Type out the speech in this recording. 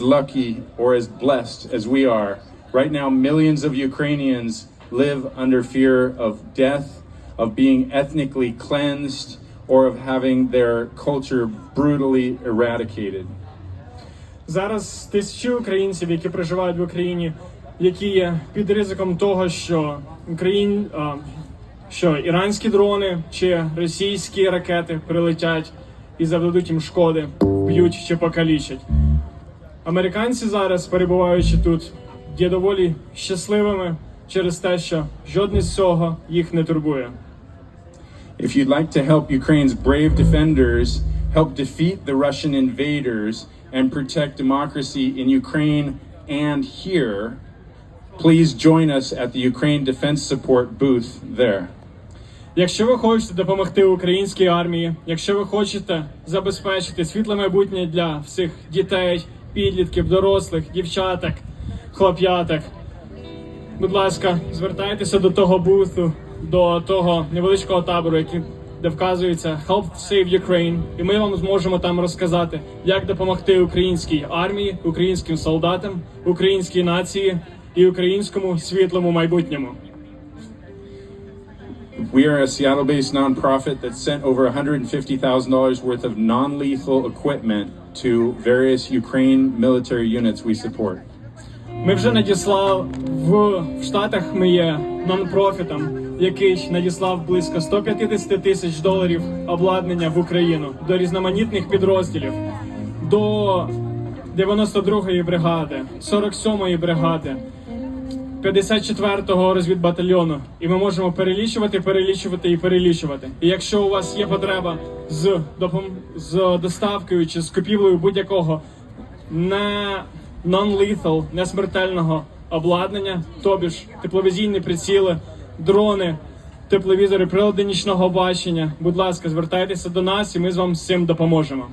lucky or as blessed as we are. Right now, millions of Ukrainians live under fear of death, of being ethnically cleansed, or of having their culture brutally eradicated. Зараз тисячі українців, які проживають в Україні, які є під ризиком того, що Україн, а, що іранські дрони чи російські ракети прилетять і завдадуть їм шкоди, вб'ють чи покалічать. Американці зараз, перебуваючи тут, є доволі щасливими через те, що жодне з цього їх не турбує. If you'd like to help Ukraine's brave defenders help defeat the Russian invaders and protect democracy in Ukraine and here, please join us at the Ukraine Defense Support booth there. Якщо ви хочете допомогти українській армії, якщо ви хочете забезпечити світле майбутнє для всіх дітей, підлітків, дорослих, дівчаток, хлоп'яток, будь ласка, звертайтеся до того буту, до того невеличкого табору, який де вказується Help Save Ukraine, і ми вам зможемо там розказати, як допомогти українській армії, українським солдатам, українській нації і українському світлому майбутньому. We are a Seattle based nonprofit that sent over $150,000 worth of non lethal equipment to various Ukraine military units we support. Ми вже надіслав в, в Штатах. Ми є нон-профітом, який надіслав близько 150 тисяч доларів обладнання в Україну до різноманітних підрозділів, до 92-ї бригади, 47-ї бригади, 54-го розвідбатальйону. І ми можемо перелічувати, перелічувати і перелічувати. І якщо у вас є потреба з допом... з доставкою чи з купівлею будь-якого не non-lethal, несмертельного обладнання, тобі ж тепловізійні приціли, дрони, тепловізори, прилади нічного бачення. Будь ласка, звертайтеся до нас, і ми з вам з цим допоможемо.